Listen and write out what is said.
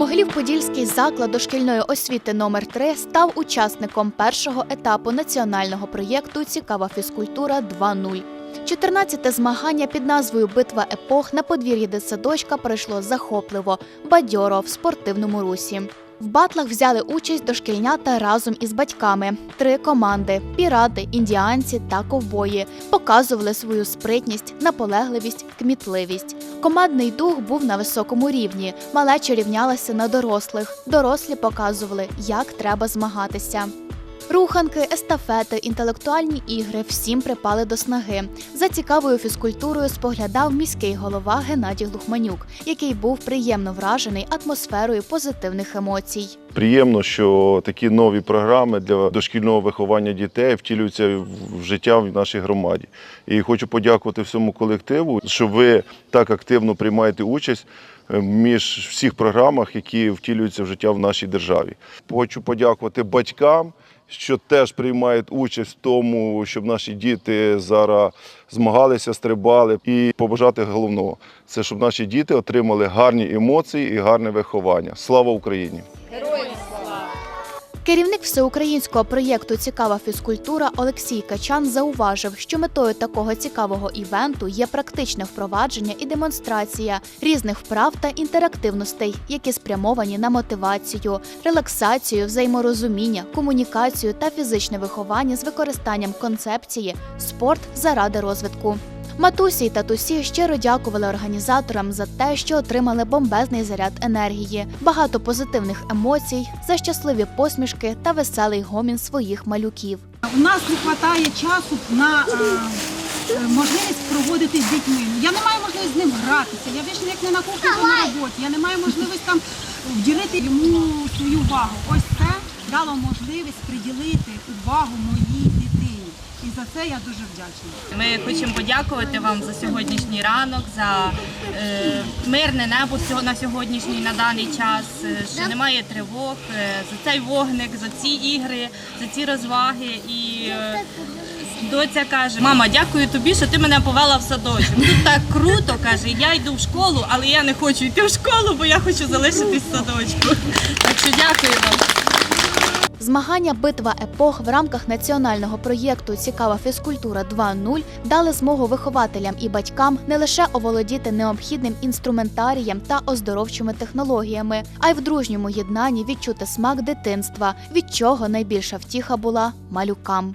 Могилів-Подільський заклад дошкільної освіти номер 3 став учасником першого етапу національного проєкту Цікава фізкультура 2.0. 14-те змагання під назвою Битва епох на подвір'ї дитсадочка пройшло захопливо, бадьоро в спортивному русі. В батлах взяли участь дошкільнята разом із батьками. Три команди пірати, індіанці та ковбої показували свою спритність, наполегливість, кмітливість. Командний дух був на високому рівні. Малеча рівнялася на дорослих. Дорослі показували, як треба змагатися. Руханки, естафети, інтелектуальні ігри всім припали до снаги. За цікавою фізкультурою споглядав міський голова Геннадій Глухманюк, який був приємно вражений атмосферою позитивних емоцій. Приємно, що такі нові програми для дошкільного виховання дітей втілюються в життя в нашій громаді. І хочу подякувати всьому колективу, що ви так активно приймаєте участь е, між всіх програмах, які втілюються в життя в нашій державі. Хочу подякувати батькам, що теж приймають участь в тому, щоб наші діти зараз змагалися, стрибали. І побажати головного це щоб наші діти отримали гарні емоції і гарне виховання. Слава Україні! Керівник всеукраїнського проєкту Цікава фізкультура Олексій Качан зауважив, що метою такого цікавого івенту є практичне впровадження і демонстрація різних вправ та інтерактивностей, які спрямовані на мотивацію, релаксацію, взаєморозуміння, комунікацію та фізичне виховання з використанням концепції спорт заради розвитку. Матусі й татусі щиро дякували організаторам за те, що отримали бомбезний заряд енергії, багато позитивних емоцій, за щасливі посмішки та веселий гомін своїх малюків. У нас не вистачає часу на е, е, можливість проводити з дітьми. Я не маю можливості з ним гратися. Я більше як не на кухні, на роботі. Я не маю можливості там вділити йому свою увагу. Ось це дало можливість приділити увагу моїй дитині. І за це я дуже вдячна. Ми хочемо подякувати вам за сьогоднішній ранок, за е, мирне небо на сьогоднішній на даний час, е, що немає тривог, е, за цей вогник, за ці ігри, за ці розваги. І е, доця каже: Мама, дякую тобі, що ти мене повела в садочок. Тут так круто, каже, я йду в школу, але я не хочу йти в школу, бо я хочу залишитись в садочку. Так що дякую вам. Змагання Битва епох в рамках національного проєкту Цікава фізкультура 2.0 дали змогу вихователям і батькам не лише оволодіти необхідним інструментарієм та оздоровчими технологіями, а й в дружньому єднанні відчути смак дитинства, від чого найбільша втіха була малюкам.